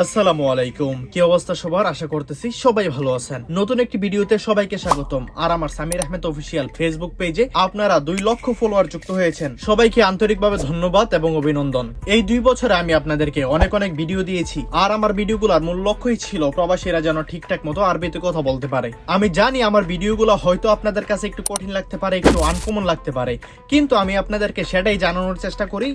আসসালামু আলাইকুম। কি অবস্থা সবার? আশা করতেছি সবাই ভালো আছেন। নতুন একটি ভিডিওতে সবাইকে স্বাগতম। আর আমার সামির আহমেদ অফিসিয়াল ফেসবুক পেজে আপনারা দুই লক্ষ ফলোয়ার যুক্ত হয়েছেন। সবাইকে আন্তরিকভাবে ধন্যবাদ এবং অভিনন্দন। এই দুই বছরে আমি আপনাদেরকে অনেক অনেক ভিডিও দিয়েছি। আর আমার ভিডিওগুলোর মূল লক্ষ্যই ছিল প্রবাসীরা যেন ঠিকঠাক মতো আরবিতে কথা বলতে পারে। আমি জানি আমার ভিডিওগুলো হয়তো আপনাদের কাছে একটু কঠিন লাগতে পারে, একটু আনকমন লাগতে পারে। কিন্তু আমি আপনাদেরকে সেটাই জানানোর চেষ্টা করি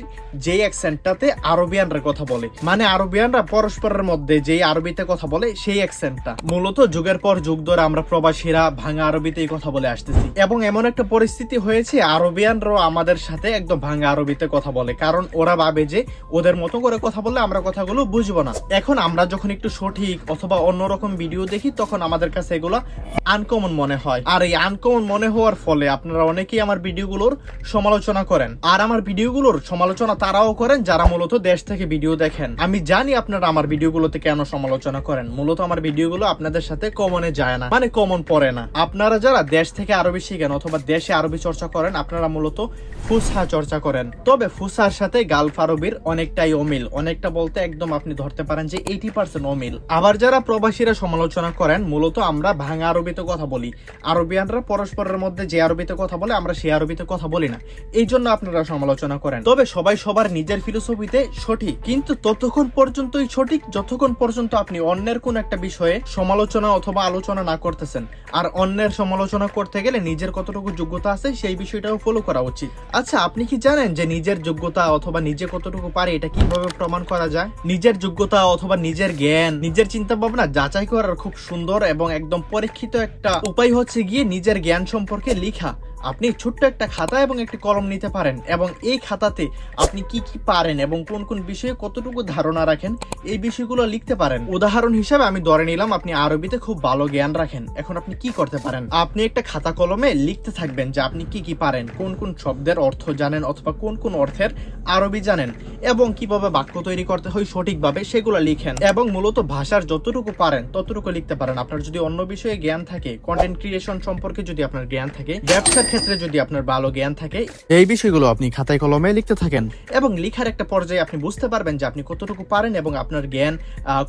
যে অ্যাকসেন্টটাতে আরবিয়ানরা কথা বলে। মানে আরবিয়ানরা পরস্পরের মধ্যে যে আরবিতে কথা বলে, সেই অ্যাকসেন্টটা মূলত যুগের পর যুগ ধরে আমরা প্রবাসীরা ভাঙা আরবিতেই কথা বলে আসতেছি। এবং এমন একটা পরিস্থিতি হয়েছে, আরবিয়ানরাও আমাদের সাথে একদম ভাঙা আরবিতে কথা বলে। কারণ ওরা ভাবে যে, ওদের মতো করে কথা বললে আমরা কথাগুলো বুঝব না। এখন আমরা যখন একটু সঠিক অথবা অন্যরকম ভিডিও দেখি, তখন আমাদের কাছে এগুলো আনকমন মনে হয়। আর এই আনকমন মনে হওয়ার ফলে আপনারা অনেকেই আমার ভিডিওগুলোর সমালোচনা করেন। আর আমার ভিডিওগুলোর সমালোচনা তারাও করেন, যারা মূলত দেশ থেকে ভিডিও দেখেন। আমি জানি আপনারা আমার ভিডিওগুলোতে কেন সমালোচনা করেন? মূলত আমার ভিডিওগুলো আপনাদের সাথে কমনে যায় না। মানে কমন পড়ে না। আপনারা যারা দেশ থেকে আরবি শিখেন অথবা দেশে আরবি চর্চা করেন, আপনারা মূলত ফুসহা চর্চা করেন। তবে ফুসহার সাথে গালফ আরবির অনেকটাই অমিল। অনেকটা বলতে একদম আপনি ধরতে পারেন যে এইটি পার্সেন্ট অমিল। আবার যারা প্রবাসীরা সমালোচনা করেন, মূলত আমরা ভাঙা আরবিতে কথা বলি। আরবিয়ানরা পরস্পরের মধ্যে যে আরবিতে কথা বলে, আমরা সেই আরবিতে কথা বলি না। এই জন্য আপনারা সমালোচনা করেন। তবে সবাই সবার নিজের ফিলোসফিতে সঠিক। কিন্তু ততক্ষণ পর্যন্তই সঠিক যতক্ষণ পর্যন্ত আপনি অন্যের কোন একটা বিষয়ে সমালোচনা অথবা আলোচনা না করতেছেন, আর অন্যের সমালোচনা করতে গেলে নিজের কতটুকু যোগ্যতা আছে সেই বিষয়টাও ফলো করা উচিত। আচ্ছা আপনি কি জানেন যে নিজের যোগ্যতা অথবা নিজে কতটুকু পারে এটা কীভাবে প্রমাণ করা যায়? নিজের যোগ্যতা অথবা নিজের জ্ঞান, নিজের চিন্তা ভাবনা যাচাই করার খুব সুন্দর এবং একদম পরীক্ষিত একটা উপায় হচ্ছে গিয়ে নিজের জ্ঞান সম্পর্কে লেখা। আপনি ছোট্ট একটা খাতা এবং একটি কলম নিতে পারেন, এবং এই খাতাতে আপনি কি কি পারেন এবং কোন কোন বিষয়ে কতটুকু ধারণা রাখেন, এই বিষয়গুলো লিখতে পারেন। উদাহরণ হিসাবে আমি ধরে নিলাম, আপনি আরবিতে খুব ভালো জ্ঞান রাখেন। এখন আপনি কি করতে পারেন? আপনি একটা খাতা কলমে লিখতে থাকবেন যে আপনি কি কি পারেন, কোন কোন শব্দের অর্থ জানেন অথবা কোন কোন অর্থের আরবি জানেন, এবং কীভাবে বাক্য তৈরি করতে হয় সঠিকভাবে সেগুলো লিখেন, এবং মূলত ভাষার যতটুকু পারেন ততটুকু লিখতে পারেন। আপনার যদি অন্য বিষয়ে জ্ঞান থাকে কন্টেন্ট ক্রিয়েশন সম্পর্কে যদি আপনার জ্ঞান থাকে ব্যবসার ক্ষেত্রে যদি আপনার ভালো জ্ঞান থাকে এই বিষয়গুলো আপনি খাতায় কলমে লিখতে থাকেন। এবং লিখার একটা পর্যায়ে আপনি বুঝতে পারবেন যে আপনি কতটুকু পারেন এবং আপনার জ্ঞান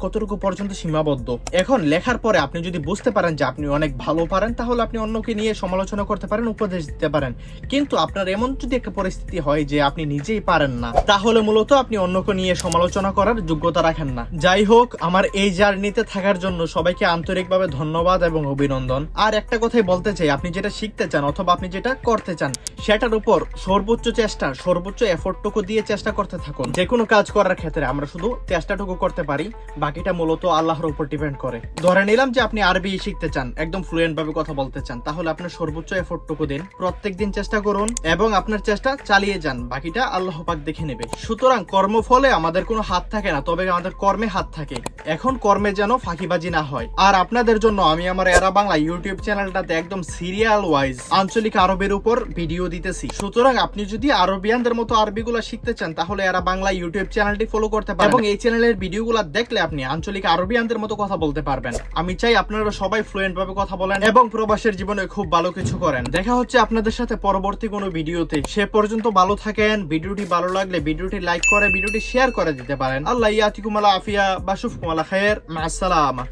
কতটুকু পর্যন্ত সীমাবদ্ধ। এখন লেখার পরে আপনি যদি বুঝতে পারেন যে আপনি অনেক ভালো পারেন তাহলে আপনি অন্যকে নিয়ে সমালোচনা করতে পারেন উপদেশ দিতে পারেন। কিন্তু আপনার এমন যদি একটা পরিস্থিতি হয় যে আপনি নিজেই পারেন না তাহলে মূলত আপনি অন্যকে নিয়ে সমালোচনা করার যোগ্যতা রাখেন না। যাই হোক আমার এই জার্নিতে থাকার জন্য সবাইকে আন্তরিকভাবে ধন্যবাদ এবং অভিনন্দন। আর একটা কথাই বলতে চাই আপনি যেটা শিখতে চান অথবা আপনি যেটা করতে চান, সেটার উপর সর্বোচ্চ চেষ্টা, সর্বোচ্চ এফোর্টটুকু দিয়ে চেষ্টা করতে থাকুন। যে কোনো কাজ করার ক্ষেত্রে আমরা শুধু চেষ্টাটুকু করতে পারি, বাকিটা মূলত আল্লাহর উপর ডিপেন্ড করে। ধরে নিলাম যে আপনি আরবি শিখতে চান, একদম ফ্লুয়েন্ট ভাবে কথা বলতে চান, তাহলে আপনার সর্বোচ্চ এফোর্টটুকু দিন, প্রত্যেক দিন চেষ্টা করুন এবং আপনার চেষ্টা চালিয়ে যান, বাকিটা আল্লাহ পাক দেখে নেবে। সুতরাং কর্মফলে আমাদের কোনো হাত থাকে না, তবে আমাদের কর্মে হাত থাকে। এখন কর্মে যেন ফাঁকিবাজি না হয়। আর আপনাদের জন্য আমি আমার এরা বাংলা ইউটিউব চ্যানেলটাতে একদম সিরিয়াল ওয়াইজ আঞ্চলিক আরবের উপর ভিডিও দিতেছি। সুতরাং আপনি যদি আরবিয়ানদের মতো আরবিগুলো শিখতে চান তাহলে এরা বাংলা ইউটিউব চ্যানেলটি ফলো করতে পারেন। এবং এই চ্যানেলের ভিডিওগুলো দেখলে আপনি আঞ্চলিক আরবিয়ানদের মতো কথা বলতে পারবেন। আমি চাই আপনারা সবাই ফ্লুয়েন্ট ভাবে কথা বলেন এবং প্রবাসের জীবনে খুব ভালো কিছু করেন। দেখা হচ্ছে আপনাদের সাথে পরবর্তী কোনো ভিডিওতে। সে পর্যন্ত ভালো থাকেন। ভিডিওটি ভালো লাগলে ভিডিওটি লাইক করে ভিডিওটি শেয়ার করে দিতে পারেন। আল্লাহ ইয়াতিকুম আলা আফিয়া বাসুফকুম আলা খায়ের। মা আসসালামা।